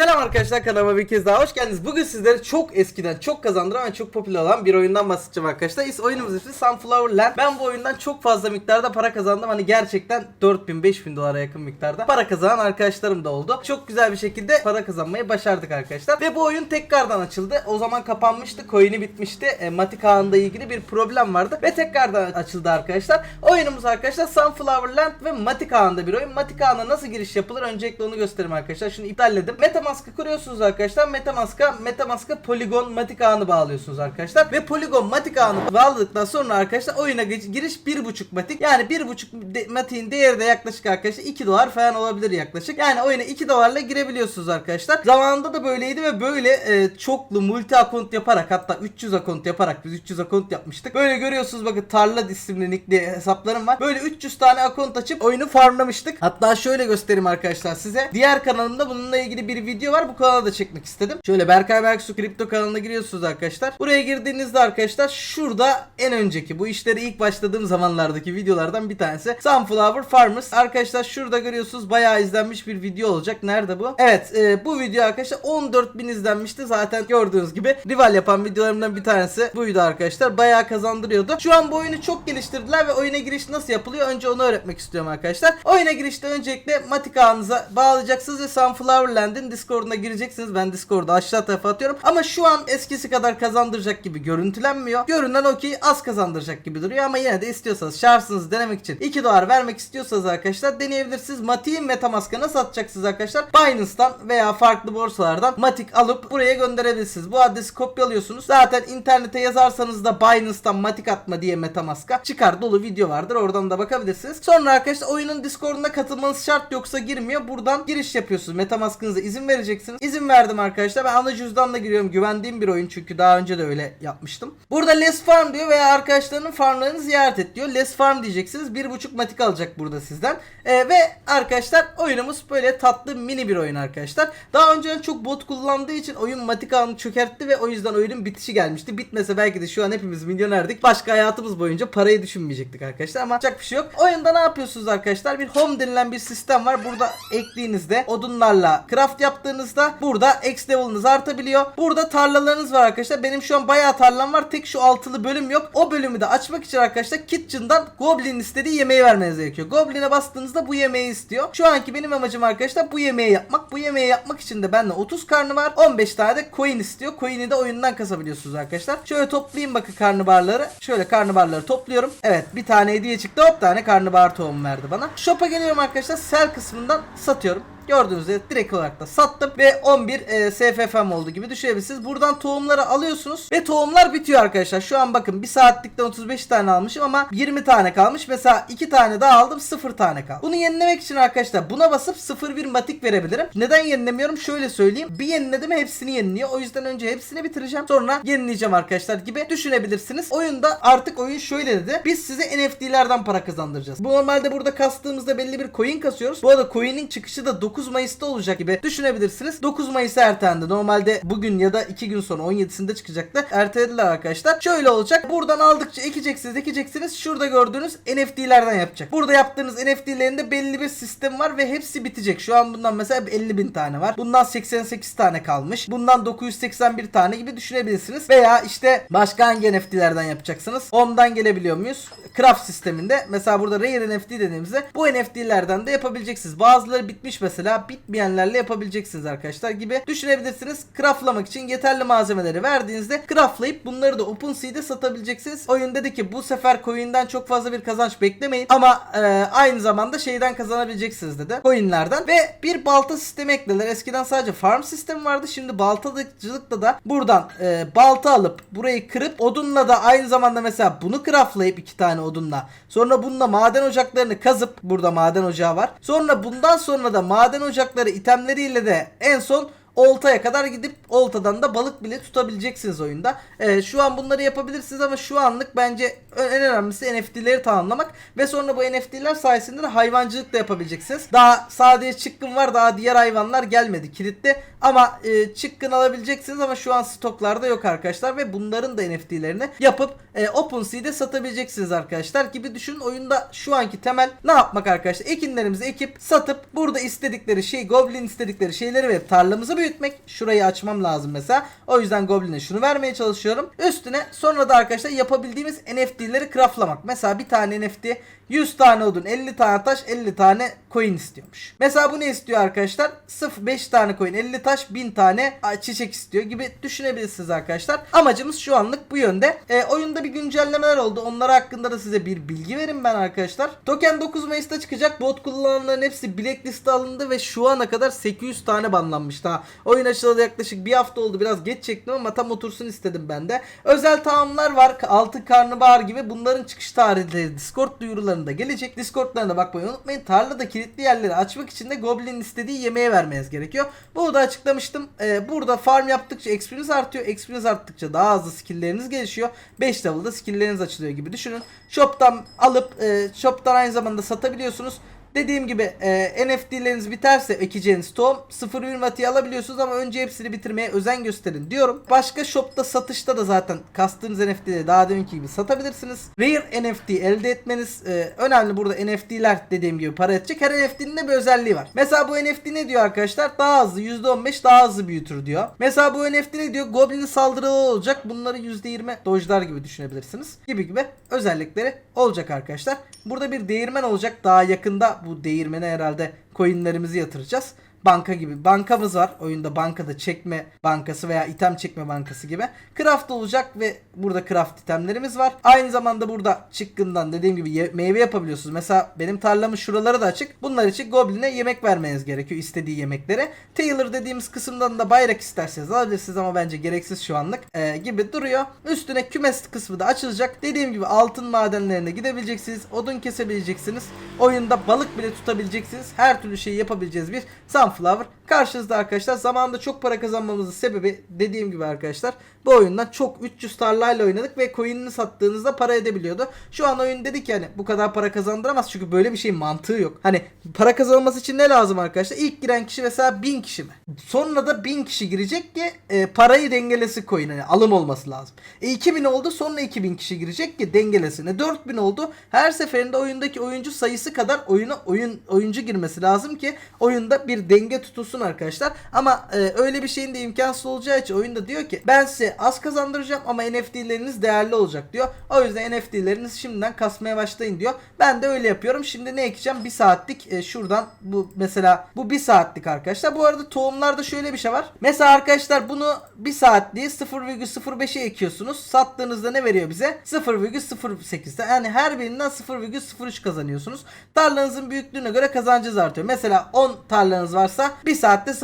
Selam arkadaşlar kanalıma bir kez daha hoş geldiniz. Bugün sizlere çok eskiden çok kazandıran ve çok popüler olan bir oyundan bahsedeceğim arkadaşlar. İs oyunumuz ismi Sunflower Land. Ben bu oyundan çok fazla miktarda para kazandım. Hani gerçekten 4000-5000 dolara yakın miktarda para kazanan arkadaşlarım da oldu. Çok güzel bir şekilde para kazanmayı başardık arkadaşlar. Ve bu oyun tekrardan açıldı. O zaman kapanmıştı. Coin'i bitmişti. E, Matik ağında ilgili bir problem vardı. Ve tekrardan açıldı arkadaşlar. Oyunumuz arkadaşlar Sunflower Land ve Matik ağında bir oyun. Matik ağına nasıl giriş yapılır? Öncelikle onu göstereyim arkadaşlar. Şunu iptalledim. Metamask'ı kuruyorsunuz arkadaşlar. Metamask'a Metamask'a Polygon Matik ağını bağlıyorsunuz arkadaşlar. Ve Polygon Matik ağını bağladıktan sonra arkadaşlar oyuna giriş 1.5 Matik. Yani 1.5 de, Matik'in değeri de yaklaşık arkadaşlar 2 dolar falan olabilir yaklaşık. Yani oyuna 2 dolarla girebiliyorsunuz arkadaşlar. Zamanında da böyleydi ve böyle e, çoklu multi akont yaparak hatta 300 akont yaparak biz 300 akont yapmıştık. Böyle görüyorsunuz bakın tarla isimli nickli hesaplarım var. Böyle 300 tane akont açıp oyunu farmlamıştık. Hatta şöyle göstereyim arkadaşlar size. Diğer kanalımda bununla ilgili bir video var. Bu kanala da çekmek istedim. Şöyle Berkay Berksu kripto kanalına giriyorsunuz arkadaşlar. Buraya girdiğinizde arkadaşlar şurada en önceki bu işleri ilk başladığım zamanlardaki videolardan bir tanesi. Sunflower Farmers. Arkadaşlar şurada görüyorsunuz bayağı izlenmiş bir video olacak. Nerede bu? Evet e, bu video arkadaşlar 14.000 izlenmişti. Zaten gördüğünüz gibi rival yapan videolarımdan bir tanesi buydu arkadaşlar. Bayağı kazandırıyordu. Şu an bu oyunu çok geliştirdiler ve oyuna giriş nasıl yapılıyor? Önce onu öğretmek istiyorum arkadaşlar. Oyuna girişte öncelikle Matik ağınıza bağlayacaksınız ve Sunflower Land'in Discord'una gireceksiniz. Ben Discord'u aşağı tarafa atıyorum. Ama şu an eskisi kadar kazandıracak gibi görüntülenmiyor. Görünen o ki az kazandıracak gibi duruyor ama yine de istiyorsanız şansınızı denemek için 2 dolar vermek istiyorsanız arkadaşlar deneyebilirsiniz. Matik'i Metamask'a nasıl atacaksınız arkadaşlar? Binance'dan veya farklı borsalardan Matik alıp buraya gönderebilirsiniz. Bu adresi kopyalıyorsunuz. Zaten internete yazarsanız da Binance'dan Matik atma diye Metamask'a çıkar dolu video vardır. Oradan da bakabilirsiniz. Sonra arkadaşlar oyunun Discord'una katılmanız şart yoksa girmiyor. Buradan giriş yapıyorsunuz. Metamask'ınıza izin vereceksiniz. İzin verdim arkadaşlar. Ben ana cüzdanla giriyorum. Güvendiğim bir oyun çünkü daha önce de öyle yapmıştım. Burada Less Farm diyor veya arkadaşlarının farmlarını ziyaret et diyor. Less Farm diyeceksiniz. 1.5 matik alacak burada sizden. Ee, ve arkadaşlar oyunumuz böyle tatlı mini bir oyun arkadaşlar. Daha önceden çok bot kullandığı için oyun matik ağını çökertti ve o yüzden oyunun bitişi gelmişti. Bitmese belki de şu an hepimiz milyonerdik. Başka hayatımız boyunca parayı düşünmeyecektik arkadaşlar ama yapacak bir şey yok. Oyunda ne yapıyorsunuz arkadaşlar? Bir home denilen bir sistem var. Burada ektiğinizde odunlarla craft yaptığınızda burada X level'ınız artabiliyor. Burada tarlalarınız var arkadaşlar. Benim şu an bayağı tarlam var. Tek şu altılı bölüm yok. O bölümü de açmak için arkadaşlar Kitchen'dan Goblin istediği yemeği vermeniz gerekiyor. Goblin'e bastığınızda bu yemeği istiyor. Şu anki benim amacım arkadaşlar bu yemeği yapmak. Bu yemeği yapmak için de bende 30 karnı var. 15 tane de coin istiyor. Coin'i de oyundan kasabiliyorsunuz arkadaşlar. Şöyle toplayayım bakın karnabaharları. Şöyle karnabaharları topluyorum. Evet bir tane hediye çıktı. Hop tane karnabahar tohumu verdi bana. Shop'a geliyorum arkadaşlar. Sell kısmından satıyorum. Gördüğünüz üzere direkt olarak da sattım ve 11 e, SFFM oldu gibi düşünebilirsiniz. Buradan tohumları alıyorsunuz ve tohumlar bitiyor arkadaşlar. Şu an bakın 1 saatlikten 35 tane almışım ama 20 tane kalmış. Mesela 2 tane daha aldım 0 tane kaldı. Bunu yenilemek için arkadaşlar buna basıp 0-1 matik verebilirim. Neden yenilemiyorum? Şöyle söyleyeyim. Bir yeniledim hepsini yeniliyor. O yüzden önce hepsini bitireceğim. Sonra yenileyeceğim arkadaşlar gibi düşünebilirsiniz. Oyunda artık oyun şöyle dedi. Biz size NFT'lerden para kazandıracağız. Bu normalde burada kastığımızda belli bir coin kasıyoruz. Bu arada coin'in çıkışı da 9 Mayıs'ta olacak gibi düşünebilirsiniz. 9 Mayıs'a ertelendi. Normalde bugün ya da 2 gün sonra 17'sinde çıkacaktı. Ertelediler arkadaşlar. Şöyle olacak. Buradan aldıkça ekeceksiniz ekeceksiniz. Şurada gördüğünüz NFT'lerden yapacak. Burada yaptığınız NFT'lerinde belli bir sistem var ve hepsi bitecek. Şu an bundan mesela 50 bin tane var. Bundan 88 tane kalmış. Bundan 981 tane gibi düşünebilirsiniz. Veya işte başka hangi NFT'lerden yapacaksınız? Ondan gelebiliyor muyuz? Craft sisteminde mesela burada Rare NFT dediğimizde bu NFT'lerden de yapabileceksiniz. Bazıları bitmiş mesela bitmeyenlerle yapabileceksiniz arkadaşlar gibi düşünebilirsiniz. Craftlamak için yeterli malzemeleri verdiğinizde craftlayıp bunları da OpenSea'de satabileceksiniz. Oyun dedi ki bu sefer coin'den çok fazla bir kazanç beklemeyin ama e, aynı zamanda şeyden kazanabileceksiniz dedi. Coin'lerden ve bir balta sistemi eklediler. Eskiden sadece farm sistemi vardı. Şimdi baltacılıkta da buradan e, balta alıp burayı kırıp odunla da aynı zamanda mesela bunu craftlayıp iki tane odunla sonra bununla maden ocaklarını kazıp burada maden ocağı var. Sonra bundan sonra da maden ocakları itemleriyle de en son oltaya kadar gidip oltadan da balık bile tutabileceksiniz oyunda. Ee, şu an bunları yapabilirsiniz ama şu anlık bence en önemlisi NFT'leri tamamlamak ve sonra bu NFT'ler sayesinde de hayvancılık da yapabileceksiniz. Daha sadece çıkkın var daha diğer hayvanlar gelmedi kilitli ama e, çıkkın alabileceksiniz ama şu an stoklarda yok arkadaşlar ve bunların da NFT'lerini yapıp e, OpenSea'de satabileceksiniz arkadaşlar gibi düşünün oyunda şu anki temel ne yapmak arkadaşlar ekinlerimizi ekip satıp burada istedikleri şey Goblin istedikleri şeyleri verip tarlamızı büyütmek. Şurayı açmam lazım mesela. O yüzden Goblin'e şunu vermeye çalışıyorum. Üstüne sonra da arkadaşlar yapabildiğimiz NFT'leri craftlamak. Mesela bir tane NFT 100 tane odun, 50 tane taş, 50 tane coin istiyormuş. Mesela bu ne istiyor arkadaşlar? Sırf 5 tane coin, 50 taş, 1000 tane çiçek istiyor gibi düşünebilirsiniz arkadaşlar. Amacımız şu anlık bu yönde. E, oyunda bir güncellemeler oldu. Onlar hakkında da size bir bilgi verin ben arkadaşlar. Token 9 Mayıs'ta çıkacak. Bot kullananların hepsi blackliste alındı ve şu ana kadar 800 tane banlanmış daha. Oyun açılalı yaklaşık bir hafta oldu. Biraz geç çektim ama tam otursun istedim ben de. Özel tamamlar var. Altın karnabahar gibi. Bunların çıkış tarihleri Discord duyurularında gelecek. Discord'larına bakmayı unutmayın. Tarlada kilitli yerleri açmak için de Goblin'in istediği yemeğe vermeniz gerekiyor. Bunu da açıklamıştım. Ee, burada farm yaptıkça XP'niz artıyor. XP'niz arttıkça daha hızlı skill'leriniz gelişiyor. 5 level'da skill'leriniz açılıyor gibi düşünün. Shop'tan alıp e, shop'tan aynı zamanda satabiliyorsunuz. Dediğim gibi e, NFT'leriniz biterse ekeceğiniz tohum 0.1 matiği alabiliyorsunuz ama önce hepsini bitirmeye özen gösterin diyorum. Başka shopta satışta da zaten kastığınız NFT'leri daha deminki gibi satabilirsiniz. Rare NFT elde etmeniz e, önemli burada NFT'ler dediğim gibi para edecek. Her NFT'nin de bir özelliği var. Mesela bu NFT ne diyor arkadaşlar? Daha hızlı %15 daha hızlı büyütür diyor. Mesela bu NFT ne diyor? Goblin'in saldırılı olacak. Bunları %20 dojlar gibi düşünebilirsiniz. Gibi gibi özellikleri olacak arkadaşlar. Burada bir değirmen olacak. Daha yakında bu değirmene herhalde coinlerimizi yatıracağız. Banka gibi. Bankamız var. Oyunda bankada çekme bankası veya item çekme bankası gibi. Craft olacak ve burada craft itemlerimiz var. Aynı zamanda burada çıkkından dediğim gibi meyve yapabiliyorsunuz. Mesela benim tarlamın şuraları da açık. Bunlar için Goblin'e yemek vermeniz gerekiyor. istediği yemekleri. Tailor dediğimiz kısımdan da bayrak isterseniz alabilirsiniz ama bence gereksiz şu anlık ee, gibi duruyor. Üstüne kümes kısmı da açılacak. Dediğim gibi altın madenlerine gidebileceksiniz. Odun kesebileceksiniz. Oyunda balık bile tutabileceksiniz. Her türlü şeyi yapabileceğiz bir Sunflower. Karşınızda arkadaşlar zamanında çok para kazanmamızın sebebi dediğim gibi arkadaşlar bu oyundan çok 300 tarlayla oynadık ve coin'ini sattığınızda para edebiliyordu. Şu an oyun dedik yani bu kadar para kazandıramaz çünkü böyle bir şeyin mantığı yok. Hani para kazanılması için ne lazım arkadaşlar? İlk giren kişi mesela 1000 kişi mi? Sonra da 1000 kişi girecek ki e, parayı dengelesi coin hani alım olması lazım. E 2000 oldu sonra 2000 kişi girecek ki dengelesine. 4000 oldu. Her seferinde oyundaki oyuncu sayısı kadar oyuna oyun oyuncu girmesi lazım ki oyunda bir denge tutulsun arkadaşlar. Ama e, öyle bir şeyin de imkansız olacağı için oyunda diyor ki ben size az kazandıracağım ama NFT'leriniz değerli olacak diyor. O yüzden NFT'leriniz şimdiden kasmaya başlayın diyor. Ben de öyle yapıyorum. Şimdi ne ekeceğim? Bir saatlik e, şuradan bu mesela bu bir saatlik arkadaşlar. Bu arada tohumlarda şöyle bir şey var. Mesela arkadaşlar bunu bir saatliği 0,05'e ekiyorsunuz. Sattığınızda ne veriyor bize? 0,08'de. Yani her birinden 0,03 kazanıyorsunuz. Tarlanızın büyüklüğüne göre kazancınız artıyor. Mesela 10 tarlanız varsa bir saatte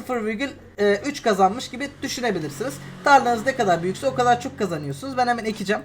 0,3 kazanmış gibi düşünebilirsiniz. Tarlanız ne kadar büyükse o kadar çok kazanıyorsunuz. Ben hemen ekeceğim.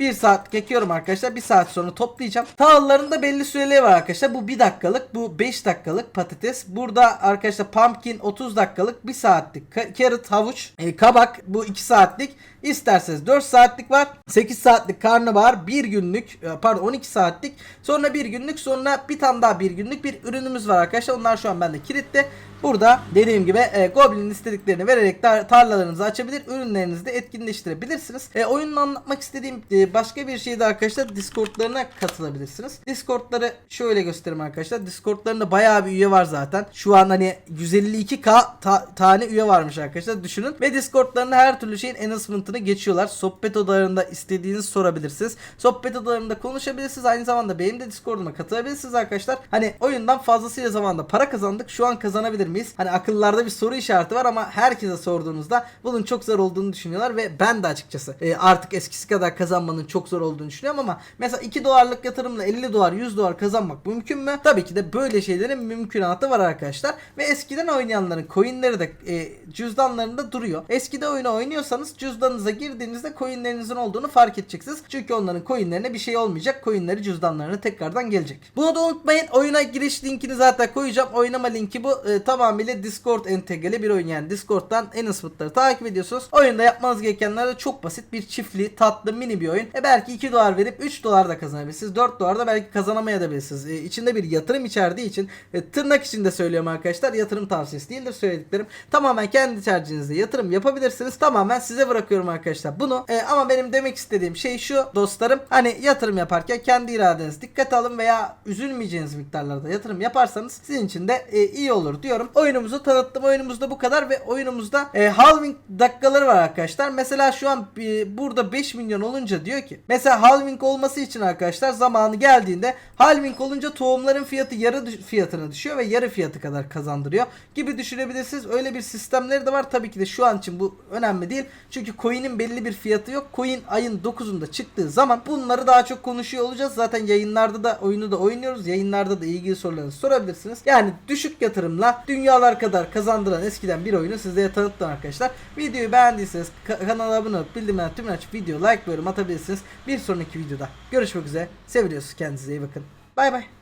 1 saat ekiyorum arkadaşlar. 1 saat sonra toplayacağım. Tahılların belli süreleri var arkadaşlar. Bu 1 dakikalık, bu 5 dakikalık patates. Burada arkadaşlar pumpkin 30 dakikalık, 1 saatlik ka- carrot, havuç, e, kabak bu 2 saatlik. İsterseniz 4 saatlik var. 8 saatlik karnabahar, 1 günlük, e, pardon 12 saatlik. Sonra 1 günlük, sonra bir tane daha 1 günlük bir ürünümüz var arkadaşlar. Onlar şu an bende kilitli. Burada dediğim gibi e, Goblin'in istediklerini vererek tar- tarlalarınızı açabilir, ürünlerinizi de etkinleştirebilirsiniz. E, oyunla anlatmak istediğim e, başka bir şey de arkadaşlar Discord'larına katılabilirsiniz. Discord'ları şöyle göstereyim arkadaşlar. Discord'larında bayağı bir üye var zaten. Şu an hani 152k ta- tane üye varmış arkadaşlar düşünün. Ve Discord'larında her türlü şeyin enhancement'ını geçiyorlar. Sohbet odalarında istediğinizi sorabilirsiniz. Sohbet odalarında konuşabilirsiniz. Aynı zamanda benim de Discord'uma katılabilirsiniz arkadaşlar. Hani oyundan fazlasıyla zamanda para kazandık. Şu an kazanabilir miyiz? Hani akıllarda bir soru işareti var ama herkese sorduğunuzda bunun çok zor olduğunu düşünüyorlar ve ben de açıkçası e, artık eskisi kadar kazanmanın çok zor olduğunu düşünüyorum ama mesela 2 dolarlık yatırımla 50 dolar 100 dolar kazanmak mümkün mü? Tabii ki de böyle şeylerin mümkünatı var arkadaşlar ve eskiden oynayanların coinleri de e, cüzdanlarında duruyor. Eskide oyunu oynuyorsanız cüzdanınıza girdiğinizde coinlerinizin olduğunu fark edeceksiniz. Çünkü onların coinlerine bir şey olmayacak. Coinleri cüzdanlarına tekrardan gelecek. Bunu da unutmayın. Oyuna giriş linkini zaten koyacağım. Oynama linki bu. E, tamamıyla Discord entegreli bir oyun yani. Discord'dan Enhanced'ları takip ediyorsunuz. Oyunda yapmanız gerekenler de çok basit. Bir çiftli, tatlı, mini bir oyun. E belki 2 dolar verip 3 dolar da kazanabilirsiniz. 4 dolar da belki kazanamayabilirsiniz. E, içinde bir yatırım içerdiği için e, tırnak içinde söylüyorum arkadaşlar. Yatırım tavsiyesi değildir söylediklerim. Tamamen kendi tercihinizde yatırım yapabilirsiniz. Tamamen size bırakıyorum arkadaşlar bunu. E, ama benim demek istediğim şey şu dostlarım. Hani yatırım yaparken kendi iradeniz dikkate alın veya üzülmeyeceğiniz miktarlarda yatırım yaparsanız sizin için de e, iyi olur diyorum. Oyunumuzu tanıttım. Oyunumuzda bu kadar. Kadar ve oyunumuzda e, halving dakikaları var arkadaşlar. Mesela şu an e, burada 5 milyon olunca diyor ki mesela halving olması için arkadaşlar zamanı geldiğinde halving olunca tohumların fiyatı yarı fiyatına düşüyor ve yarı fiyatı kadar kazandırıyor gibi düşünebilirsiniz. Öyle bir sistemleri de var. Tabii ki de şu an için bu önemli değil. Çünkü coin'in belli bir fiyatı yok. Coin ayın 9'unda çıktığı zaman bunları daha çok konuşuyor olacağız. Zaten yayınlarda da oyunu da oynuyoruz. Yayınlarda da ilgili sorularınızı sorabilirsiniz. Yani düşük yatırımla dünyalar kadar kazandıran eskiden bir oyunu sizlere tanıttım arkadaşlar. Videoyu beğendiyseniz ka- kanala abone olup bildirimleri tümünü açıp video like yorum atabilirsiniz. Bir sonraki videoda görüşmek üzere. Seviyorsunuz. Kendinize iyi bakın. Bay bay.